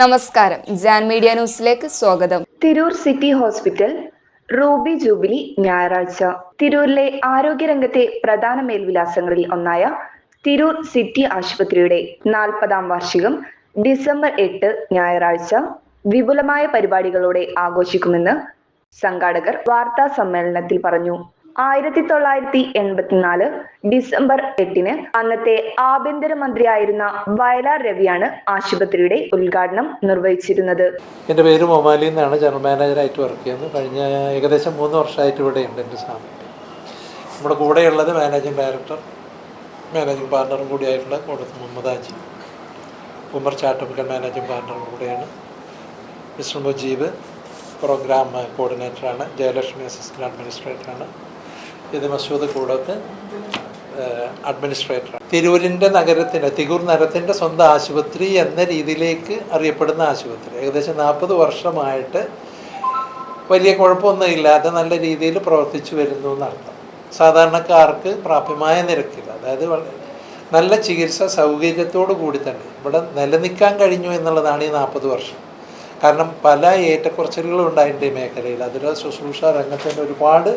നമസ്കാരം. ജാൻ മീഡിയ ന്യൂസിലേക്ക് സ്വാഗതം. Tirur city hospital Ruby Jubilee ഞായറാഴ്ച. തിരൂരിലെ ആരോഗ്യരംഗത്തെ പ്രധാന മേൽവിലാസങ്ങളിൽ ഒന്നായ തിരൂർ സിറ്റി ആശുപത്രിയുടെ നാൽപ്പതാം വാർഷികം ഡിസംബർ എട്ട് ഞായറാഴ്ച വിപുലമായ പരിപാടികളോടെ ആഘോഷിക്കുമെന്ന് സംഘാടകർ വാർത്താ സമ്മേളനത്തിൽ പറഞ്ഞു. ആയിരത്തി തൊള്ളായിരത്തി എൺപത്തിനാല് ഡിസംബർ എട്ടിന് അന്നത്തെ ആഭ്യന്തരമന്ത്രിയായിരുന്ന വയലാർ രവിയാണ് ആശുപത്രിയുടെ ഉദ്ഘാടനം നിർവഹിച്ചിരുന്നത്. എന്റെ പേര് മൊമാലി എന്നാണ് ജനറൽ മാനേജറായിട്ട് വർക്ക് ചെയ്യുന്നത്. കഴിഞ്ഞ ഏകദേശം മൂന്ന് വർഷമായിട്ട് ഇവിടെയുണ്ട് എന്റെ സാമീപ്യം നമ്മുടെ കൂടെയുള്ളത് മാനേജിംഗ് ഡയറക്ടർ മാനേജിംഗ് പാർട്ണറും കൂടിയായിട്ടുള്ള മുഹമ്മദ് ആജി ഉമർ ചാട്ടമിക്കൽ മാനേജിംഗ് പാർട്ണറും കൂടെയാണ്. മിസ്റ്റർ മുജീബ് പ്രോഗ്രാം കോർഡിനേറ്ററാണ് ജയലക്ഷ്മി അസിസ്റ്റന്റ് അഡ്മിനിസ്ട്രേറ്ററാണ്. ഇത് മസൂദ് കൂടത്ത് അഡ്മിനിസ്ട്രേറ്റർ തിരൂരിന്റെ നഗരത്തിന് തിരൂർ നഗരത്തിന്റെ സ്വന്തം ആശുപത്രി എന്ന രീതിയിലേക്ക് അറിയപ്പെടുന്ന ആശുപത്രി. ഏകദേശം നാൽപ്പത് വർഷമായിട്ട് വലിയ കുഴപ്പമൊന്നും ഇല്ലാതെ നല്ല രീതിയിൽ പ്രവർത്തിച്ചു വരുന്നു എന്നർത്ഥം. സാധാരണക്കാർക്ക് പ്രാപ്യമായ നിരക്കിൽ അതായത് നല്ല ചികിത്സ സൗകര്യത്തോടു കൂടി തന്നെ ഇവിടെ നിലനിൽക്കാൻ കഴിഞ്ഞു എന്നുള്ളതാണ് ഈ നാൽപ്പത് വർഷം. കാരണം പല ഏറ്റക്കുറച്ചിലുകളും ഉണ്ടായിട്ടുണ്ട് ഈ മേഖലയിൽ. അതിൽ ശുശ്രൂഷ രംഗത്തിന്റെ ഒരുപാട്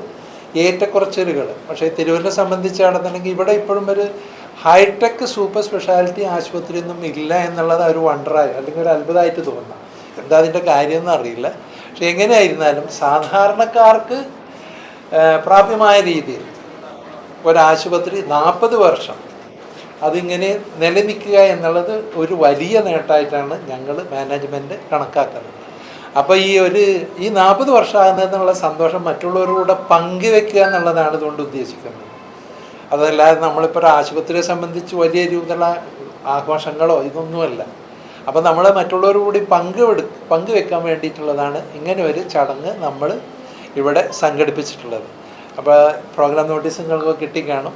ഏറ്റക്കുറച്ചിലുകൾ പക്ഷേ തിരുവല്ല സംബന്ധിച്ചാണെന്നുണ്ടെങ്കിൽ ഇവിടെ ഇപ്പോഴും ഒരു ഹൈടെക് സൂപ്പർ സ്പെഷ്യാലിറ്റി ആശുപത്രിയൊന്നും ഇല്ല എന്നുള്ളത് ഒരു വണ്ടറായി. അല്ലെങ്കിൽ ഒരു അത്ഭുതമായിട്ട് തോന്നുന്നു. എന്താ അതിന്റെ കാര്യമൊന്നും അറിയില്ല. പക്ഷെ എങ്ങനെയായിരുന്നാലും സാധാരണക്കാർക്ക് പ്രാപ്യമായ രീതിയിൽ ഒരാശുപത്രി നാൽപ്പത് വർഷം അതിങ്ങനെ നിലനിൽക്കുക എന്നുള്ളത് ഒരു വലിയ നേട്ടമായിട്ടാണ് ഞങ്ങൾ മാനേജ്മെന്റ് കണക്കാക്കുന്നത്. അപ്പോൾ ഈ ഒരു ഈ നാൽപ്പത് വർഷമാകുന്നതെന്നുള്ള സന്തോഷം മറ്റുള്ളവരോട് പങ്കുവെക്കുക എന്നുള്ളതാണ് ഇതുകൊണ്ട് ഉദ്ദേശിക്കുന്നത്. അതല്ലാതെ നമ്മളിപ്പോൾ ഒരു ആശുപത്രിയെ സംബന്ധിച്ച് വലിയ രീതിയിലുള്ള ആഘോഷങ്ങളോ ഇതൊന്നുമല്ല. അപ്പം നമ്മൾ മറ്റുള്ളവരോട് കൂടി പങ്കുവെടു പങ്കുവെക്കാൻ വേണ്ടിയിട്ടുള്ളതാണ് ഇങ്ങനെ ഒരു ചടങ്ങ് നമ്മൾ ഇവിടെ സംഘടിപ്പിച്ചിട്ടുള്ളത്. അപ്പോൾ പ്രോഗ്രാം നോട്ടീസ് നിങ്ങൾക്ക് കിട്ടിക്കാണും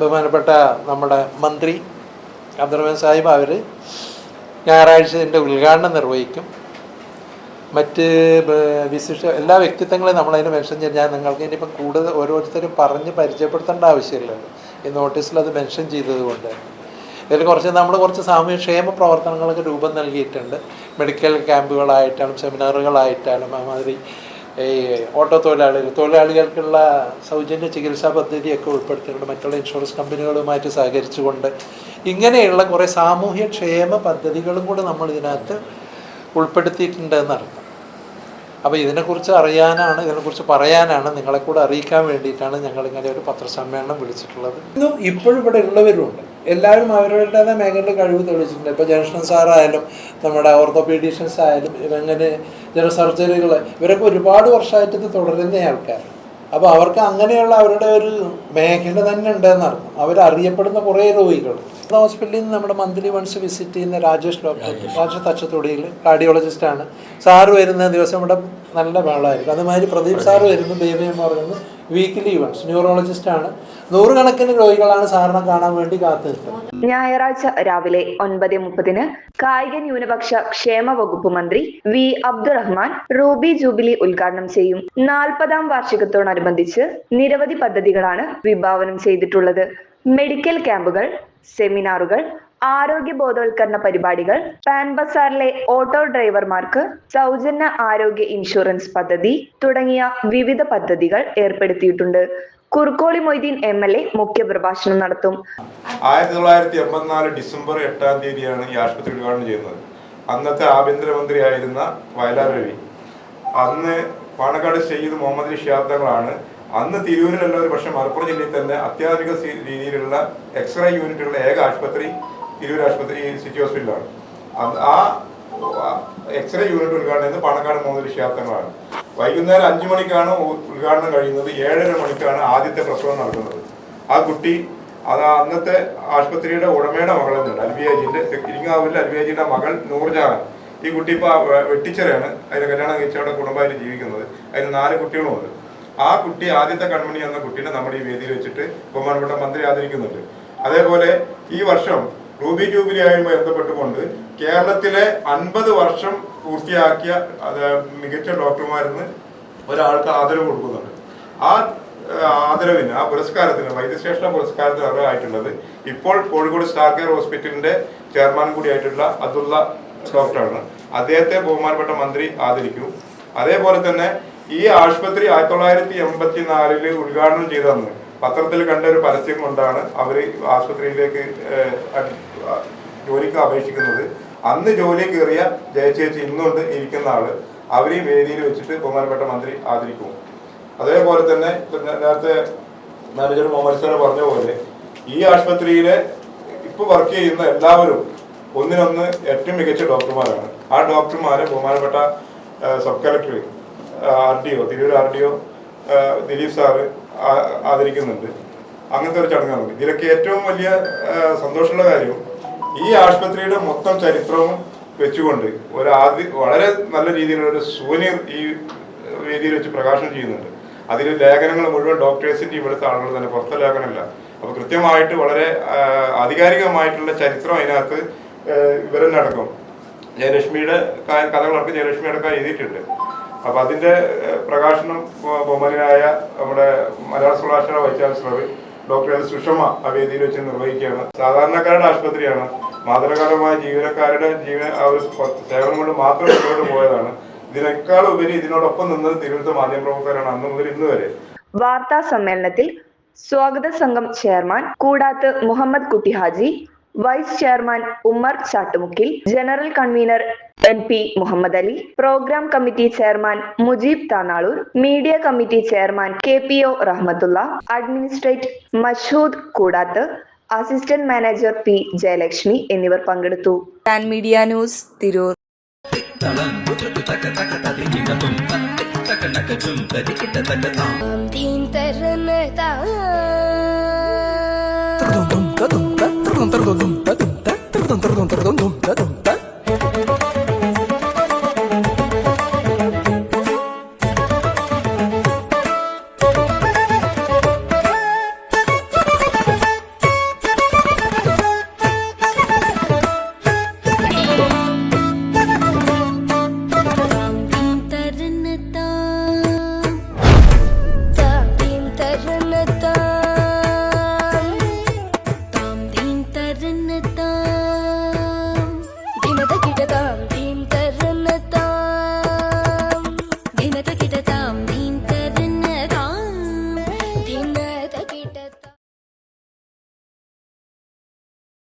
ബഹുമാനപ്പെട്ട നമ്മുടെ മന്ത്രി അബ്ദുറഹ്മാൻ സാഹിബ് അവർ ഞായറാഴ്ച ഇതിന്റെ ഉദ്ഘാടനം നിർവഹിക്കും. മറ്റ് വിശിഷ്ട എല്ലാ വ്യക്തിത്വങ്ങളെയും നമ്മളതിന് മെൻഷൻ ചെയ്ത് ഞാൻ നിങ്ങൾക്ക് ഇനിയിപ്പം കൂടുതൽ ഓരോരുത്തരും പറഞ്ഞ് പരിചയപ്പെടുത്തേണ്ട ആവശ്യമില്ലല്ലോ. ഈ നോട്ടീസിൽ അത് മെൻഷൻ ചെയ്തതുകൊണ്ട്. ഇതിൽ കുറച്ച് നമ്മൾ കുറച്ച് സാമൂഹ്യ ക്ഷേമ പ്രവർത്തനങ്ങൾക്ക് രൂപം നൽകിയിട്ടുണ്ട്. മെഡിക്കൽ ക്യാമ്പുകളായിട്ടാലും സെമിനാറുകളായിട്ടാലും അതുമാതിരി ഈ ഓട്ടോ തൊഴിലാളികൾ തൊഴിലാളികൾക്കുള്ള സൗജന്യ ചികിത്സാ പദ്ധതിയൊക്കെ ഉൾപ്പെടുത്തിയിട്ടുണ്ട്. മറ്റുള്ള ഇൻഷുറൻസ് കമ്പനികളുമായിട്ട് സഹകരിച്ചുകൊണ്ട്. ഇങ്ങനെയുള്ള കുറേ സാമൂഹ്യ ക്ഷേമ പദ്ധതികളും കൂടെ നമ്മൾ ഇതിനകത്ത് ഉൾപ്പെടുത്തിയിട്ടുണ്ട് എന്നർത്ഥം അപ്പോൾ ഇതിനെക്കുറിച്ച് അറിയാനാണ് ഇതിനെക്കുറിച്ച് പറയാനാണ് നിങ്ങളെ കൂടെ അറിയിക്കാൻ വേണ്ടിയിട്ടാണ് ഞങ്ങൾ ഇങ്ങനെ ഒരു പത്രസമ്മേളനം വിളിച്ചിട്ടുള്ളത്. ഇന്നും ഇപ്പോഴും ഇവിടെ ഉള്ളവരുണ്ട്. എല്ലാവരും അവരുടേതായ മേഖലയിൽ കഴിവ് തെളിയിച്ചിട്ടുണ്ട്. ഇപ്പോൾ ജനറൽ സാറായാലും നമ്മുടെ ഓർത്തോപീഡീഷ്യൻസ് ആയാലും ഇവങ്ങനെ ജനറൽ സർജറികൾ ഇവരൊക്കെ ഒരുപാട് വർഷമായിട്ട് ഇത് തുടരുന്ന ആൾക്കാർ അപ്പോൾ അവർക്ക് അങ്ങനെയുള്ള അവരുടെ ഒരു മേഖല തന്നെ ഉണ്ടെന്നർത്ഥം. അവരറിയപ്പെടുന്ന കുറേ രോഗികൾ ഹോസ്പിറ്റലിൽ നിന്ന് നമ്മുടെ മന്ത്ലി വൺസ് വിസിറ്റ് ചെയ്യുന്ന രാജേഷ് ഡോക്ടർ രാജേഷ്. തച്ചത്തൊടിയിൽ കാർഡിയോളജിസ്റ്റാണ്. സാറ് വരുന്ന ദിവസം ഇവിടെ നല്ല വെള്ളമായിരിക്കും അതുമാതിരി പ്രദീപ് സാറ് വരുന്നു ബേബി എന്ന് പറയുന്നത് വീക്കിലി വൺസ് ന്യൂറോളജിസ്റ്റാണ് നൂറുകണക്കിന് രോഗികളാണ് സാറിനെ കാണാൻ വേണ്ടി കാത്തു നിൽക്കുന്നത് ഞായറാഴ്ച രാവിലെ ഒൻപത് മുപ്പതിന് കായിക ന്യൂനപക്ഷ ക്ഷേമ വകുപ്പ് മന്ത്രി വി അബ്ദുറഹ്മാൻ റൂബി ജൂബിലി ഉദ്ഘാടനം ചെയ്യും. നാൽപ്പതാം വാർഷികത്തോടനുബന്ധിച്ച് നിരവധി പദ്ധതികളാണ് വിഭാവനം ചെയ്തിട്ടുള്ളത്. മെഡിക്കൽ ക്യാമ്പുകൾ സെമിനാറുകൾ ആരോഗ്യ ബോധവൽക്കരണ പരിപാടികൾ പാൻ ബസാറിലെ ഓട്ടോ ഡ്രൈവർമാർക്ക് സൗജന്യ ആരോഗ്യ ഇൻഷുറൻസ് പദ്ധതി തുടങ്ങിയ വിവിധ പദ്ധതികൾ ഏർപ്പെടുത്തിയിട്ടുണ്ട്. Kurukkoli Moideen M L A മുഖ്യപ്രഭാഷണം നടത്തും. ആയിരത്തി തൊള്ളായിരത്തി എൺപത്തിനാല് ഡിസംബർ എട്ടാം തീയതിയാണ് ഈ ആശുപത്രി ഉദ്ഘാടനം ചെയ്യുന്നത്. അന്നത്തെ ആഭ്യന്തരമന്ത്രിയായിരുന്ന വയലാർ രവി. അന്ന് പാണക്കാട് ഷെയ്ദ് മുഹമ്മദ് ഷിയാബ് തങ്ങളാണ് അന്ന് തിരൂരിലല്ല ഒരു പക്ഷേ മലപ്പുറം ജില്ലയിൽ തന്നെ അത്യാധുനിക രീതിയിലുള്ള എക്സ്റേ യൂണിറ്റുള്ള ഏക ആശുപത്രി തിരൂർ ആശുപത്രി സിറ്റി ഹോസ്പിറ്റലാണ് ആ എക്സ്റേ യൂണിറ്റ് ഉദ്ഘാടനം ചെയ്ത് പാണക്കാട് മൂന്നൊരു അലി വൈകുന്നേരം അഞ്ചു മണിക്കാണ് ഉദ്ഘാടനം കഴിയുന്നത്. ഏഴര മണിക്കാണ് ആദ്യത്തെ പ്രസവം നടക്കുന്നത്. ആ കുട്ടി അത് അന്നത്തെ ആശുപത്രിയുടെ ഉടമയുടെ മകളെന്നുണ്ട് അൽവിയാജിന്റെ ഇരിങ്ങാവൂരിലെ അൽവിയാജിന്റെ മകൾ നൂർജാൻ ഈ കുട്ടി ഇപ്പൊ വെട്ടിച്ചറയാണ്. അതിന്റെ അതിന് കല്യാണം കഴിച്ചവരുടെ കുടുംബമായിട്ട് ജീവിക്കുന്നത്. അതിന് നാല് കുട്ടികളുമുണ്ട്. ആ കുട്ടി ആദ്യത്തെ കൺമണി എന്ന കുട്ടീനെ നമ്മുടെ ഈ വേദിയിൽ വെച്ചിട്ട് ബഹുമാനപ്പെട്ട മന്ത്രി ആദരിക്കുന്നുണ്ട്. അതേപോലെ ഈ വർഷം റൂബി ജൂബിലിയായി ബന്ധപ്പെട്ടുകൊണ്ട് കേരളത്തിലെ അൻപത് വർഷം പൂർത്തിയാക്കിയ മികച്ച ഡോക്ടർമാരിന്ന് ഒരാൾക്ക് ആദരവ് കൊടുക്കുന്നുണ്ട്. ആ, ആദരവിന് ആ പുരസ്കാരത്തിന് വൈദ്യശേഷണ പുരസ്കാരത്തിന് അർഹമായിട്ടുള്ളത് ഇപ്പോൾ കോഴിക്കോട് സ്റ്റാർ കെയർ ഹോസ്പിറ്റലിന്റെ ചെയർമാൻ കൂടിയായിട്ടുള്ള അബ്ദുള്ള ഡോക്ടറാണ്. അദ്ദേഹത്തെ ബഹുമാനപ്പെട്ട മന്ത്രി ആദരിക്കും അതേപോലെ തന്നെ ഈ ആശുപത്രി ആയിരത്തി തൊള്ളായിരത്തി എൺപത്തി നാലിൽ ഉദ്ഘാടനം ചെയ്തതെന്ന് പത്രത്തിൽ കണ്ട ഒരു പരസ്യം കൊണ്ടാണ് അവർ ആശുപത്രിയിലേക്ക് ജോലിക്ക് അപേക്ഷിക്കുന്നത്. അന്ന് ജോലി കയറിയ ജയചേച്ചി ഇന്നുണ്ട് ഇരിക്കുന്ന ആൾ. അവരെയും വേദിയിൽ വെച്ചിട്ട് ബഹുമാനപ്പെട്ട മന്ത്രി ആദരിക്കും. അതേപോലെ തന്നെ നേരത്തെ മാനേജർ മുഹമ്മദ് സാറ് പറഞ്ഞ പോലെ ഈ ആശുപത്രിയിലെ ഇപ്പൊ വർക്ക് ചെയ്യുന്ന എല്ലാവരും ഒന്നിനൊന്ന് ഏറ്റവും മികച്ച ഡോക്ടർമാരാണ്. ആ ഡോക്ടർമാരെ ബഹുമാനപ്പെട്ട sub collector R D O Tirur R D O Dileep sir ആദരിക്കുന്നുണ്ട്. അങ്ങനത്തെ ഒരു ചടങ്ങ് ചടങ്ങാണ് ഇതിലൊക്കെ ഏറ്റവും വലിയ സന്തോഷമുള്ള കാര്യവും ഈ ആശുപത്രിയുടെ മൊത്തം ചരിത്രവും വെച്ചുകൊണ്ട് ഒരു ആദ്യ വളരെ നല്ല രീതിയിലുള്ള ഒരു സൂനിയർ ഈ വേദിയിൽ വെച്ച് പ്രകാശനം ചെയ്യുന്നുണ്ട്. അതിൽ ലേഖനങ്ങൾ മുഴുവൻ ഡോക്ടേഴ്സിന്റെ ഇവിടുത്തെ ആളുകൾ തന്നെ പുറത്തെ ലേഖനമല്ല. അപ്പൊ കൃത്യമായിട്ട് വളരെ ആധികാരികമായിട്ടുള്ള ചരിത്രം അതിനകത്ത് ആ, നടക്കും ജയലക്ഷ്മിയുടെ കഥകളൊക്കെ ജയലക്ഷ്മിയുടെ അടക്കം എഴുതിയിട്ടുണ്ട്. അപ്പൊ അതിന്റെ പ്രകാശനം ബഹു- ബഹുമാനായ നമ്മുടെ മലയാള സർവകലാശാല vice chancellor doctor L Sushama ആ വേദിയിൽ വെച്ച് നിർവഹിക്കുകയാണ്. സാധാരണക്കാരുടെ ആശുപത്രിയാണ്. മാതൃകാലമായ ജീവനക്കാരുടെ ജീവന ആ ഒരു സേവനം കൊണ്ട് മാത്രം മുന്നോട്ട് പോയതാണ്. ഇതിനേക്കാൾ ഉപരി ഇതിനോടൊപ്പം നിന്നത് തിരുവനന്തപുരം മാധ്യമപ്രവർത്തകരാണ് അന്ന് മുതൽ ഇന്ന് വരെ. വാർത്താ സമ്മേളനത്തിൽ സ്വാഗത സംഘം chairman Koodath Muhammad Kutty Haji vice chairman Ummer Chattumukkil general convener N P Muhammad Ali programme committee chairman Mujeeb Tanalur media committee chairman K P O Rahmathulla administrate Mashood Koodath assistant manager P Jayalakshmi എന്നിവർ പങ്കെടുത്തു. Media news Tirur. తొందర తొందర తొందర తొందర తొందర తొందర తొందర తొందర